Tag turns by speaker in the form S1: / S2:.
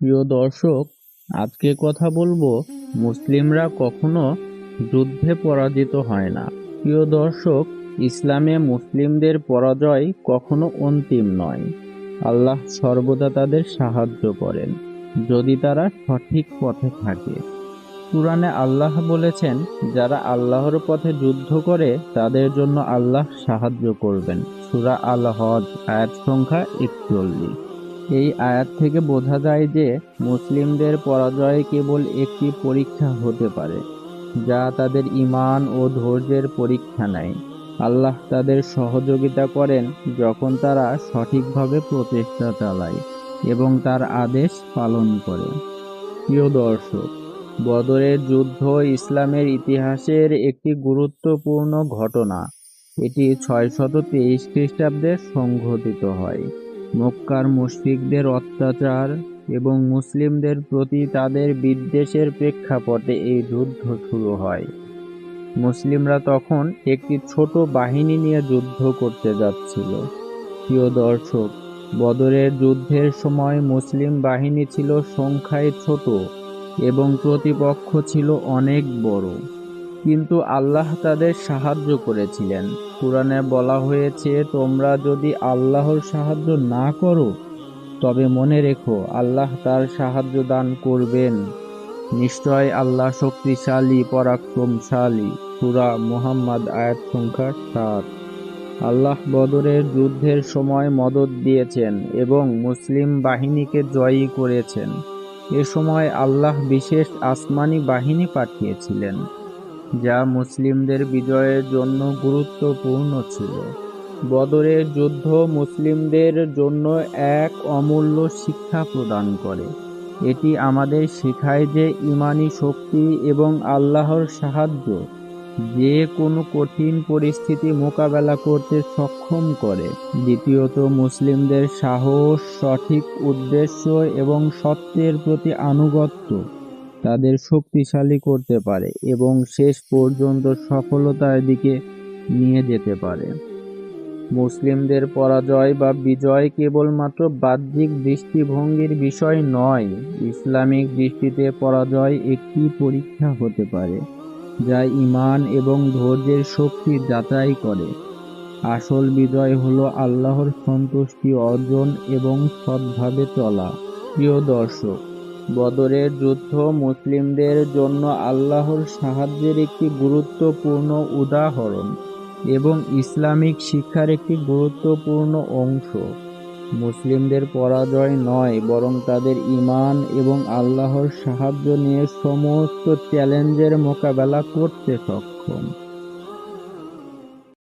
S1: প্রিয় দর্শক, আজকে কথা বলব মুসলিমরা কখনো যুদ্ধে পরাজিত হয় না। প্রিয় দর্শক, ইসলামে মুসলিমদের পরাজয় কখনো অন্তিম নয়। আল্লাহ সর্বদা তাদের সাহায্য করেন, যদি তারা সঠিক পথে থাকে। কুরআনে আল্লাহ বলেছেন, যারা আল্লাহর পথে যুদ্ধ করে, তাদের জন্য আল্লাহ সাহায্য করবেন। সূরা আল হজ আয়াত সংখ্যা একচল্লিশ। এই আয়াত থেকে বোঝা যায় যে মুসলিমদের পরাজয় কেবল একটি পরীক্ষা হতে পারে, যা তাদের ঈমান ও ধৈর্যের পরীক্ষা নেয়। আল্লাহ তাদের সহযোগিতা করেন যখন তারা সঠিকভাবে প্রচেষ্টা চালায় এবং তার আদেশ পালন করে। প্রিয় দর্শক, বদরের যুদ্ধ ইসলামের ইতিহাসের একটি গুরুত্বপূর্ণ ঘটনা। এটি ছয়শত তেইশ খ্রিস্টাব্দে সংঘটিত হয়। মক্কার মুশরিকদের অত্যাচার এবং মুসলিমদের প্রতি তাদের বিদ্বেষের প্রেক্ষাপটে এই যুদ্ধ শুরু হয়। মুসলিমরা তখন একটি ছোট বাহিনী নিয়ে যুদ্ধ করতে যাচ্ছিল। প্রিয় দর্শক, বদরের যুদ্ধের সময় মুসলিম বাহিনী ছিল সংখ্যায় ছোট এবং প্রতিপক্ষ ছিল অনেক বড়। কিন্তু আল্লাহ তাদের সাহায্য করেছিলেন। কোরআনে বলা হয়েছে, তোমরা যদি আল্লাহর সাহায্য না করো, তবে মনে রেখো, আল্লাহ তার সাহায্য দান করবেন। নিশ্চয় আল্লাহ শক্তিশালী, পরাক্রমশালী। সুরা মুহাম্মদ, আয়াত সংখ্যা সাত। আল্লাহ বদরের যুদ্ধের সময় মদত দিয়েছেন এবং মুসলিম বাহিনীকে জয়ী করেছেন। এ সময় আল্লাহ বিশেষ আসমানি বাহিনী পাঠিয়েছিলেন। যা মুসলিমদের বিজয়ের জন্য গুরুত্বপূর্ণ ছিল। বদরের যুদ্ধ মুসলিমদের জন্য এক অমূল্য শিক্ষা প্রদান করে। এটি আমাদের শেখায় যে ইমানি শক্তি এবং আল্লাহর সাহায্য যে কোনো কঠিন পরিস্থিতি মোকাবেলা করতে সক্ষম করে। দ্বিতীয়ত, মুসলিমদের সাহস, সঠিক উদ্দেশ্য এবং সত্যের প্রতি আনুগত্য। তাদের শক্তিশালী করতে পারে এবং শেষ পর্যন্ত সফলতার দিকে নিয়ে যেতে পারে। মুসলিমদের পরাজয় বা বিজয় কেবলমাত্র বাহ্যিক দৃষ্টিভঙ্গির বিষয় নয়, ইসলামিক দৃষ্টিতে পরাজয় একটি পরীক্ষা হতে পারে, যা ঈমান এবং ধৈর্যের শক্তি যাচাই করে। আসল বিজয় হলো আল্লাহর সন্তুষ্টি অর্জন এবং সৎভাবে চলা। প্রিয় দর্শক বদরের যুদ্ধ মুসলিমদের জন্য আল্লাহর সাহায্যের একটি গুরুত্বপূর্ণ উদাহরণ এবং ইসলামিক শিক্ষার একটি গুরুত্বপূর্ণ অংশ। মুসলিমদের পরাজয় নয়, বরং তাদের ঈমান এবং আল্লাহর সাহায্য নিয়ে সমস্ত চ্যালেঞ্জের মোকাবেলা করতে সক্ষম।